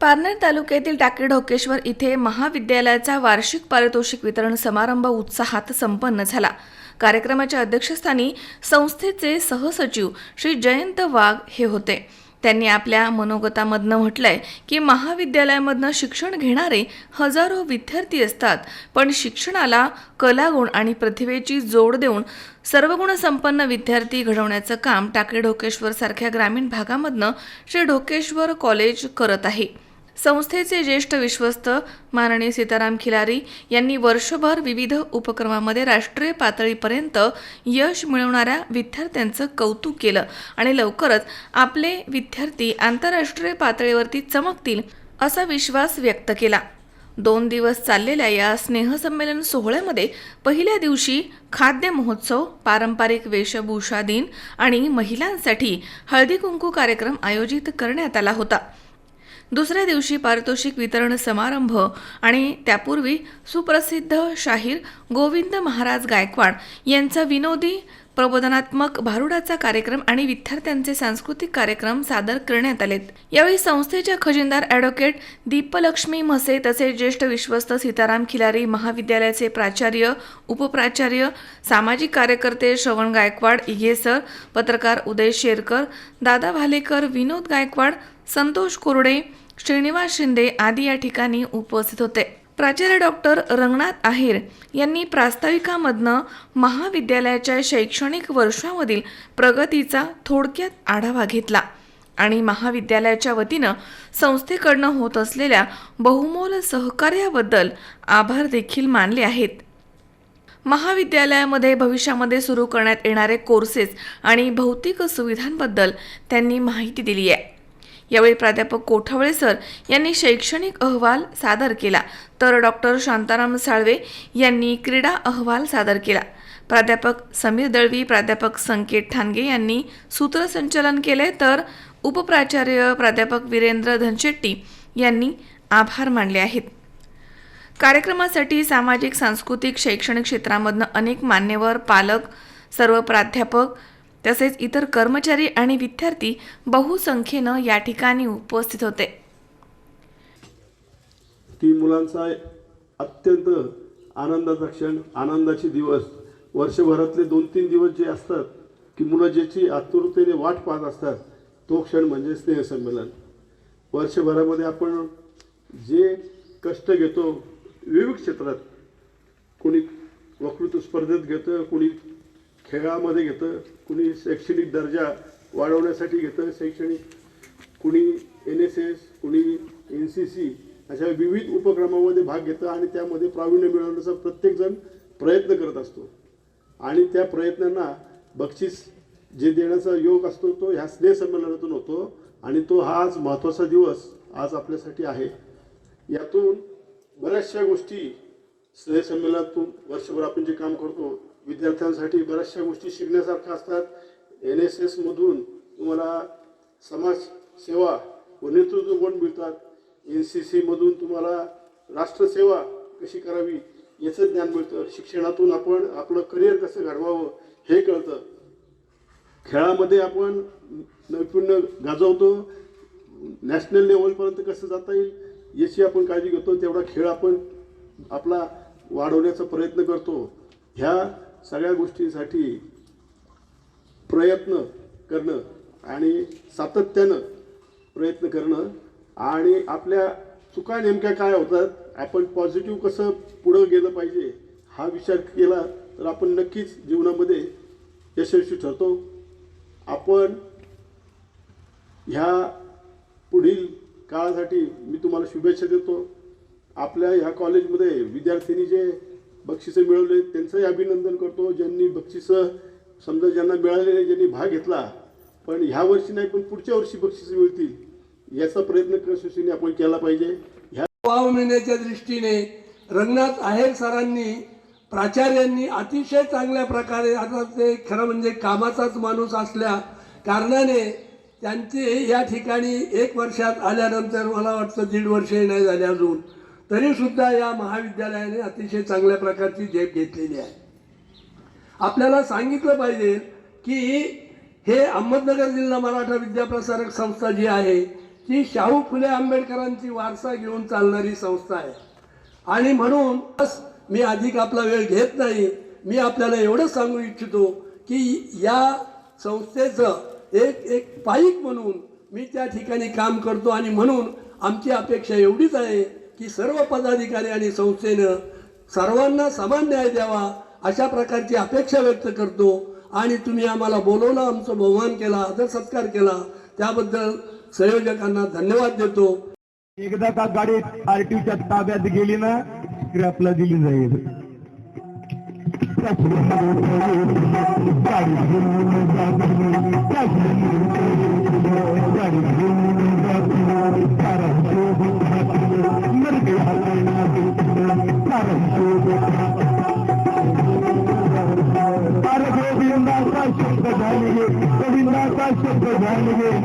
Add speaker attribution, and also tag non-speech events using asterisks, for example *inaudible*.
Speaker 1: पारनेर तालुक्यातील टाके ढोकेश्वर इथे महाविद्यालयाचा वार्षिक पारितोषिक वितरण समारंभ उत्साहात संपन्न झाला. कार्यक्रमाच्या अध्यक्षस्थानी संस्थेचे सहसचिव श्री जयंत वाघ हे होते. त्यांनी आपल्या मनोगतामधनं म्हटलंय की महाविद्यालयामधनं शिक्षण घेणारे हजारो विद्यार्थी असतात पण शिक्षणाला कलागुण आणि प्रतिभेची जोड देऊन सर्वगुणसंपन्न विद्यार्थी घडवण्याचं काम टाके ढोकेश्वर सारख्या ग्रामीण भागामधनं श्री ढोकेश्वर कॉलेज करत आहे. संस्थेचे ज्येष्ठ विश्वस्त माननीय सीताराम खिलारी यांनी वर्षभर विविध उपक्रमामध्ये राष्ट्रीय पातळीपर्यंत यश मिळवणाऱ्या विद्यार्थ्यांचं कौतुक केलं आणि लवकरच आपले विद्यार्थी आंतरराष्ट्रीय पातळीवरती चमकतील असा विश्वास व्यक्त केला. दोन दिवस चाललेल्या या स्नेहसंमेलन सोहळ्यामध्ये पहिल्या दिवशी खाद्य महोत्सव पारंपरिक वेशभूषा दिन आणि महिलांसाठी हळदी कुंकू कार्यक्रम आयोजित करण्यात आला होता. दुसऱ्या दिवशी पारितोषिक वितरण समारंभ आणि त्यापूर्वी सुप्रसिद्ध शाहीर गोविंद महाराज गायकवाड यांचा विनोदी प्रबोधनात्मक भारुडाचा कार्यक्रम आणि विद्यार्थ्यांचे सांस्कृतिक कार्यक्रम सादर करण्यात आलेत. यावेळी संस्थेच्या खजिनदार ॲडव्होकेट दीपलक्ष्मी म्हसे तसेच ज्येष्ठ विश्वस्त सीताराम खिलारी महाविद्यालयाचे प्राचार्य उपप्राचार्य सामाजिक कार्यकर्ते श्रवण गायकवाड इगेसर पत्रकार उदय शेरकर दादा भालेकर विनोद गायकवाड संतोष कोरडे श्रीनिवास शिंदे आदी या ठिकाणी उपस्थित होते. प्राचार्य डॉक्टर रंगनाथ आहेर यांनी प्रास्ताविकामधनं महाविद्यालयाच्या शैक्षणिक वर्षामधील प्रगतीचा थोडक्यात आढावा घेतला आणि महाविद्यालयाच्या वतीनं संस्थेकडनं होत असलेल्या बहुमोल सहकार्याबद्दल आभार देखील मानले आहेत. महाविद्यालयामध्ये भविष्यामध्ये सुरू करण्यात येणारे कोर्सेस आणि भौतिक सुविधांबद्दल त्यांनी माहिती दिली आहे. यावेळी प्राध्यापक कोठावळे सर यांनी शैक्षणिक अहवाल सादर केला. तर डॉक्टर शांताराम साळवे यांनी क्रीडा अहवाल सादर केला. प्राध्यापक समीर दळवी प्राध्यापक संकेत ठाणगे यांनी सूत्रसंचलन केले तर उपप्राचार्य प्राध्यापक वीरेंद्र धनशेट्टी यांनी आभार मानले आहेत. कार्यक्रमासाठी सामाजिक सांस्कृतिक शैक्षणिक क्षेत्रामधनं अनेक मान्यवर पालक सर्व प्राध्यापक तसेच इतर कर्मचारी आणि विद्यार्थी बहुसंख्येनं या ठिकाणी उपस्थित होते.
Speaker 2: ती मुलांचा अत्यंत आनंदाचा क्षण आनंदाचे दिवस. वर्षभरातले दोन तीन दिवस जे असतात की मुलं ज्याची आतुरतेने वाट पाहत असतात तो क्षण म्हणजे स्नेहसंमेलन. वर्षभरामध्ये आपण जे कष्ट घेतो विविध क्षेत्रात कोणी वक्तृत्व स्पर्धेत घेतं कोणी खेळामध्ये घेतं कुणी शैक्षणिक दर्जा वाढवण्यासाठी घेतं शैक्षणिक कुणी एन एस एस कुणी एन सी सी अशा विविध उपक्रमामध्ये भाग घेतं आणि त्यामध्ये प्रावीण्य मिळवण्याचा प्रत्येकजण प्रयत्न करत असतो. आणि त्या प्रयत्नांना बक्षीस जे देण्याचा योग असतो तो ह्या स्नेहसंमेलनातून होतो आणि तो हा आज महत्त्वाचा दिवस आज आपल्यासाठी आहे. यातून बऱ्याचशा गोष्टी स्नेहसंमेलनातून वर्षभर आपण जे काम करतो विद्यार्थ्यांसाठी बऱ्याचशा गोष्टी शिकण्यासारख्या असतात. एन एस एसमधून तुम्हाला समाज सेवा व नेतृत्व गुण मिळतात. एन सी सीमधून तुम्हाला राष्ट्रसेवा कशी करावी याचं ज्ञान मिळतं. शिक्षणातून आपण आपलं करिअर कसं घडवावं हे कळतं. खेळामध्ये आपण नैपुण्य गाजवतो. नॅशनल लेवलपर्यंत कसं जाता येईल याची आपण काळजी घेतो. तेवढा खेळ आपण आपला वाढवण्याचा प्रयत्न करतो. ह्या सगळ्या गोष्टींसाठी प्रयत्न करणं आणि सातत्यानं प्रयत्न करणं आणि आपल्या चुका नेमक्या काय होतात आपण पॉझिटिव्ह कसं पुढं गेलं पाहिजे हा विचार केला तर आपण नक्कीच जीवनामध्ये यशस्वी ठरतो. आपण ह्या पुढील काळासाठी मी तुम्हाला शुभेच्छा देतो. आपल्या ह्या कॉलेजमध्ये विद्यार्थ्यांनी जे बक्षिसं मिळवले त्यांचंही अभिनंदन करतो. ज्यांनी बक्षिसं समजा ज्यांना मिळालेले ज्यांनी भाग घेतला पण ह्या वर्षी नाही पण पुढच्या वर्षी बक्षिसं मिळतील याचा प्रयत्न कृषीने आपण केला पाहिजे. ह्या
Speaker 3: वाव मिळण्याच्या दृष्टीने रंगनाथ आहेर सरांनी प्राचार्यांनी अतिशय चांगल्या प्रकारे आता ते खरं म्हणजे कामाचाच माणूस असल्या कारणाने त्यांचे या ठिकाणी एक वर्षात आल्यानंतर मला वाटतं दीड वर्षही नाही झाले अजून. तरीसुद्धा या महाविद्यालयाने अतिशय चांगल्या प्रकारची झेप घेतलेली आहे. आपल्याला सांगितलं पाहिजे की हे अहमदनगर जिल्हा मराठा विद्याप्रसारक संस्था जी आहे ती शाहू फुले आंबेडकरांची वारसा घेऊन चालणारी संस्था आहे. आणि म्हणून मी अधिक आपला वेळ घेत नाही. मी आपल्याला एवढं सांगू इच्छितो की या संस्थेचं एक एक पाईक म्हणून मी त्या ठिकाणी काम करतो आणि म्हणून आमची अपेक्षा एवढीच आहे की सर्व पदाधिकारी आणि संस्थेनं सर्वांना समान न्याय द्यावा अशा प्रकारची अपेक्षा व्यक्त करतो. आणि तुम्ही आम्हाला बोलवलं आमचं बहुमान केला आदर सत्कार केला त्याबद्दल संयोजकांना धन्यवाद देतो.
Speaker 4: एकदा का गाडी आरटीच्या ताब्यात गेली ना स्क्रॅपला दिली जाईल. *laughs* गोविंदाचा शब्द झाले गोविंदाचा शब्द झाले